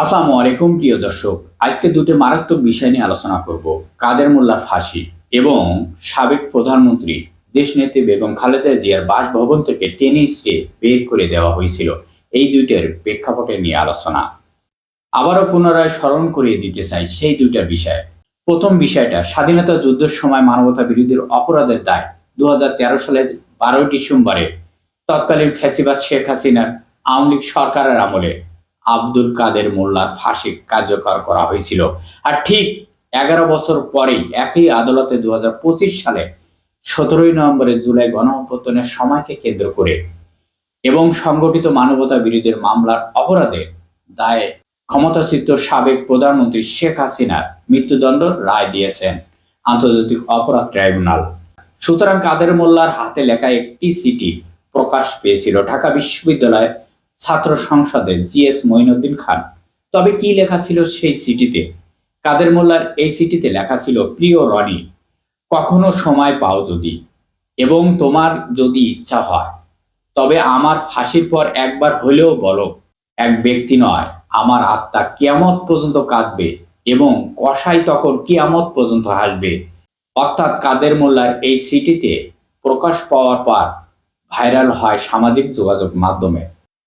আসসালামু আলাইকুম, প্রিয় দর্শক। আজকে দুটি মারাত্মক বিষয় নিয়ে আলোচনা করব। কাদের মোল্লার ফাঁসি এবং সাবেক প্রধানমন্ত্রী দেশনেত্রী বেগম খালেদা জিয়ার বাসভবন থেকে টেনে বের করে দেওয়া হয়েছিল। এই দুইটার প্রেক্ষাপটে নিয়ে আলোচনা। আবারও পুনরায় স্মরণ করিয়ে দিতে চাই সেই দুইটা বিষয়। প্রথম বিষয়টা, স্বাধীনতা যুদ্ধের সময় মানবতা বিরোধীর অপরাধের দায় দু হাজার তেরো সালের বারোই ডিসেম্বরে তৎকালীন ফ্যাসিবাদ শেখ হাসিনার আওয়ামী লীগ সরকারের আমলে আব্দুল কাদের মোল্লার ফাঁসি কার্যকর করা হয়েছিল। আর ঠিক এগারো বছর পরেই একই আদালতে দু সালে সতেরোই নভেম্বরের জুলাই গণঅভ্যুত্থানের সময়কে কেন্দ্র করে এবং সংগঠিত মানবতা বিরোধীর মামলার অপরাধে দায়ে ক্ষমতাচ্যুত সাবেক প্রধানমন্ত্রী শেখ হাসিনার মৃত্যুদণ্ড রায় দিয়েছেন আন্তর্জাতিক অপরাধ ট্রাইব্যুনাল। সুতরাং কাদের মোল্লার হাতে লেখা একটি সিটি প্রকাশ পেয়েছিল ঢাকা বিশ্ববিদ্যালয়ের ছাত্র সংসদের জিএস মঈনুদ্দিন খান। তবে কি লেখা ছিল সেই সিটিতে কাদের মোল্লার এই সিটিতে লেখা ছিল, প্রিয় রনি, কখনো সময় পাও যদি, এবং তোমার যদি ইচ্ছা হয়, তবে আমার ফাঁসির পর একবার হলেও বলো, এক ব্যক্তি নয়, আমার আত্মা কিয়ামত পর্যন্ত কাঁদবে এবং কষাই তখন কিয়ামত পর্যন্ত হাসবে। অর্থাৎ কাদের মোল্লার এই সিটিতে প্রকাশ পাওয়ার পর ভাইরাল হয় সামাজিক যোগাযোগ মাধ্যমে।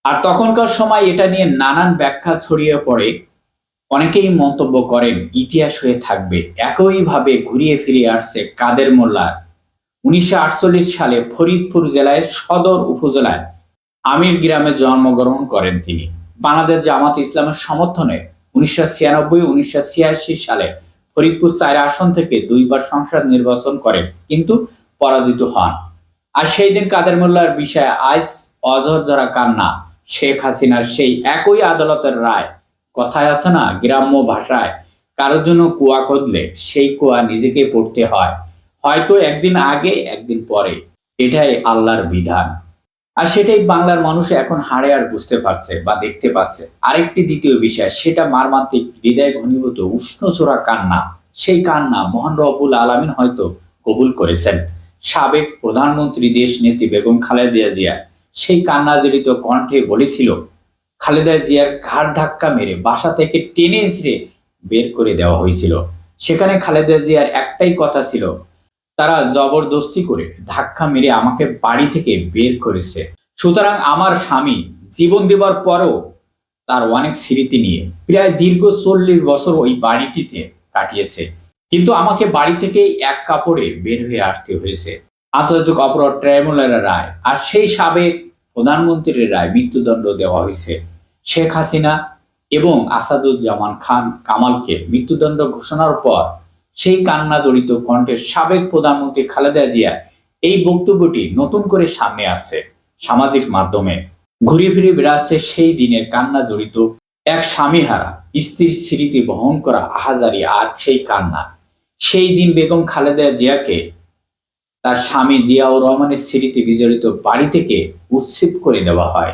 আর তখনকার সময় এটা নিয়ে নানান ব্যাখ্যা ছড়িয়ে পড়ে। অনেকেই মন্তব্য করেন, ইতিহাস হয়ে থাকবে, একইভাবে ঘুরিয়ে ফিরে আসছে কাদের মোল্লার উনিশশো সালে ফরিদপুর জেলায় সদর উপজেলায় আমির গ্রামে জন্মগ্রহণ করেন তিনি। বাংলাদেশ জামাত ইসলামের সমর্থনে উনিশশো ছিয়ানব্বই, উনিশশো ছিয়াশি সালে ফরিদপুর চার আসন থেকে দুইবার সংসদ নির্বাচন করেন, কিন্তু পরাজিত হন। আর সেই দিন কাদের মোল্লার বিষয়ে আইস অঝর ধরা কান্না। শেখ হাসিনার সেই একই আদালতের রায়। কথায় আছে না, গ্রাম্য ভাষায়, কারোর জন্য কুয়া খুঁজলে সেই কুয়া নিজেকে পড়তে হয়। হয়তো একদিন আগে, একদিন পরে। এটাই আল্লাহর বিধান। আর সেটাই বাংলার মানুষ এখন হাড়ে আর বুঝতে পারছে বা দেখতে পাচ্ছে। আরেকটি দ্বিতীয় বিষয়, সেটা মারমান্তিক, হৃদয় ঘনীভূত, উষ্ণ উষ্ণচোরা কান্না। সেই কান্না মহান রবুল আলমিন হয়তো কবুল করেছেন। সাবেক প্রধানমন্ত্রী দেশ নেত্রী বেগম খালেদা জিয়া সেই কান্না জড়িত কণ্ঠে বলেছিল, খালেদা জিয়ার ঘাড় ধাক্কা মেরে বাসা থেকে টেনে এসে বের করে দেওয়া হয়েছিল। সেখানে খালেদা জিয়ার একটাই কথা ছিল, তারা জবরদস্তি করে ধাক্কা মেরে আমাকে বাড়ি থেকে বের করেছে। সুতরাং আমার স্বামী জীবন দেবার পরও তার অনেক স্মৃতি নিয়ে প্রায় দীর্ঘ চল্লিশ বছর ওই বাড়িটিতে কাটিয়েছে। কিন্তু আমাকে বাড়ি থেকেই এক কাপড়ে বের হয়ে আসতে হয়েছে। আন্তর্জাতিক অপরাধ ট্রাইব্যুনালের রায় আর সেই সাবেক প্রধানমন্ত্রীর রায় মৃত্যুদণ্ড দেওয়া হয়েছে শেখ হাসিনা এবং আসাদুজ্জামান খান কামালকে মৃত্যুদণ্ড ঘোষণার পর সেই কান্না জড়িত কণ্ঠের সাবেক প্রধানমন্ত্রী খালেদা জিয়া এই বক্তব্যটি নতুন করে সামনে আসছে সামাজিক মাধ্যমে। ঘুরে ফিরে বেড়াচ্ছে সেই দিনের কান্না জড়িত এক স্বামীহারা, স্ত্রীর স্মৃতি বহন করা আহাজারি আর সেই কান্না। সেই দিন বেগম খালেদা জিয়াকে তার স্বামী জিয়াউর রহমানের স্মৃতি বিজড়িত বাড়ি থেকে উচ্ছেদ করে দেওয়া হয়।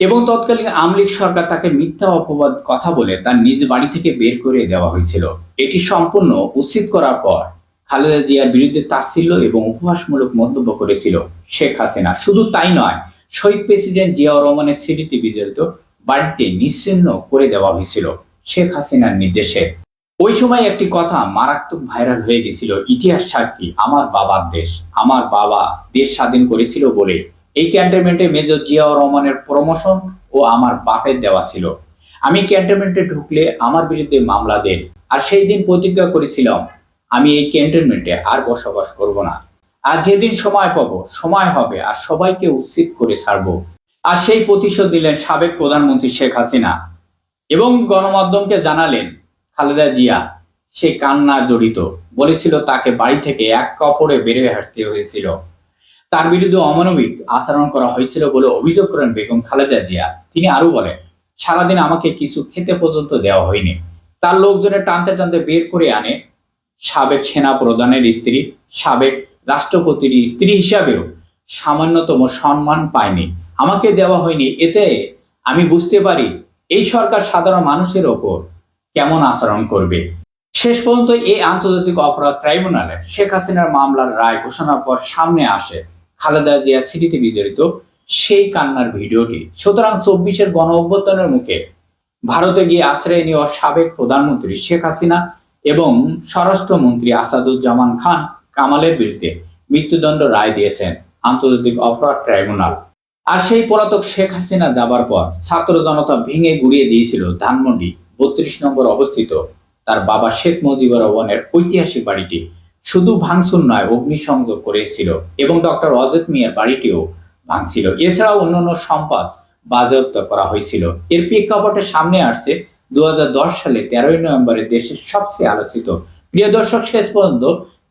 এবং তৎকালীন আমলিক সরকার তাকে মিথ্যা অপবাদ কথা বলে তার নিজ বাড়ি থেকে বের করে দেওয়া হয়েছিল। এটি সম্পূর্ণ উচ্ছেদ করার পর খালেদা জিয়ার বিরুদ্ধে তাচ্ছিল্য এবং উপহাসমূলক মন্তব্য করেছিল শেখ হাসিনা। শুধু তাই নয়, শহীদ প্রেসিডেন্ট জিয়াউর রহমানের স্মৃতি বিজড়িত বাড়িতে নিশ্চিহ্ন করে দেওয়া হয়েছিল শেখ হাসিনার নির্দেশে। ওই সময় একটি কথা মারাত্মক ভাইরাল হয়ে গেছিল। ইতিহাস সাক্ষী, আমার বাবার দেশ, আমার বাবা দেশ স্বাধীন করেছিল বলে। এই ক্যান্টনমেন্টে মেজর জিয়াউর রহমানের প্রমোশন ও আমার বাপের দেওয়া ছিল। আমি ক্যান্টনমেন্টে ঢুকলে আমার বিরুদ্ধে মামলা দেন আর সেই দিন প্রতিজ্ঞা করেছিলাম, আমি এই ক্যান্টনমেন্টে আর বসবাস করব না। আর যেদিন সময় পাবো, সময় হবে আর সবাইকে উচিত করে ছাড়বো। আর সেই প্রতিশোধ দিলেন সাবেক প্রধানমন্ত্রী শেখ হাসিনা এবং গণমাধ্যমকে জানালেন খালেদা জিয়া, সে কান্না জড়িত। বলেছিল, তাকে বাড়ি থেকে এক কাপড়ে বেরিয়ে আসতে হয়েছিল। তার বিরুদ্ধে অমানবিক আচরণ করা হয়েছিল বলে অভিযোগ করেন বেগম খালেদা জিয়া। তিনি আরও বলেন, সারাদিন আমাকে কিছু খেতে পর্যন্ত দেওয়া হয়নি। তার লোকজনের টানতে টানতে বের করে আনে। সাবেক সেনা প্রধানের স্ত্রী, সাবেক রাষ্ট্রপতির স্ত্রী হিসাবেও সামান্যতম সম্মান পায়নি। আমাকে দেওয়া হয়নি। এতে আমি বুঝতে পারি, এই সরকার সাধারণ মানুষের ওপর কেমন আচরণ করবে? শেষ পর্যন্ত এই আন্তর্জাতিক অপরাধ ট্রাইব্যুনালে শেখ হাসিনার মামলার রায় ঘোষণার পর সামনে আসে খালেদা জিয়া স্মৃতি বিজড়িত সেই কান্নার ভিডিওটি। সুতরাং চব্বিশের গণ অভ্যুত্থানের মুখে ভারতে গিয়ে আশ্রয় নেওয়া সাবেক প্রধানমন্ত্রী শেখ হাসিনা এবং স্বরাষ্ট্রমন্ত্রী আসাদুজ্জামান খান কামালের বিরুদ্ধে মৃত্যুদণ্ড রায় দিয়েছেন আন্তর্জাতিক অপরাধ ট্রাইব্যুনাল। আর সেই পলাতক শেখ হাসিনা যাবার পর ছাত্র জনতা ভেঙে গুড়িয়ে দিয়েছিল ধানমন্ডি বত্রিশ নম্বর অবস্থিত তার বাবা শেখ মুজিবুর রহমানের ঐতিহাসিক বাড়িটি শুধু ভাঙচুর নয়, অগ্নিসংযোগ করেছিল এবং ডক্টর অজিত মিয়ার বাড়িটিও ভাঙছিল। এছাড়াও অন্যান্য সম্পদ বাজেয়াপ্ত করা হয়েছিল। এর প্রেক্ষাপটে সামনে আসছে দু হাজার দশ সালে তেরোই নভেম্বরে দেশের সবচেয়ে আলোচিত। প্রিয় দর্শক, শেষ পর্যন্ত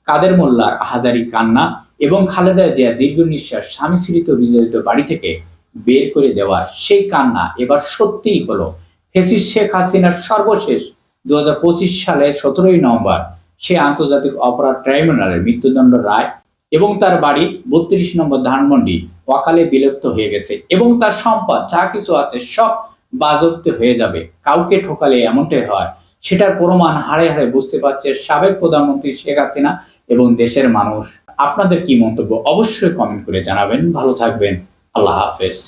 কাদের মোল্লার হাজারি কান্না এবং খালেদা জিয়া দীর্ঘ নিঃশ্বাস স্বামী স্মৃত বিজড়িত বাড়ি থেকে বের করে দেওয়া সেই কান্না এবার সত্যিই হলো ফেসিস শেখ হাসিনার সর্বশেষ দু সালের সতেরোই নভেম্বর, সে আন্তর্জাতিক অপরাধ ট্রাইব্যুনালের মৃত্যুদণ্ড রায় এবং তার বাড়ি বত্রিশ নম্বর ধানমন্ডি অকালে বিলুপ্ত হয়ে গেছে এবং তার সম্পদ যা কিছু আছে সব বাজপ্ত হয়ে যাবে। কাউকে ঠোকালে এমনটাই হয়, সেটার প্রমাণ হাড়ে হাড়ে বুঝতে পারছে সাবেক প্রধানমন্ত্রী শেখ হাসিনা এবং দেশের মানুষ। আপনাদের কি মন্তব্য অবশ্যই কমেন্ট করে জানাবেন। ভালো থাকবেন। আল্লাহ হাফেজ।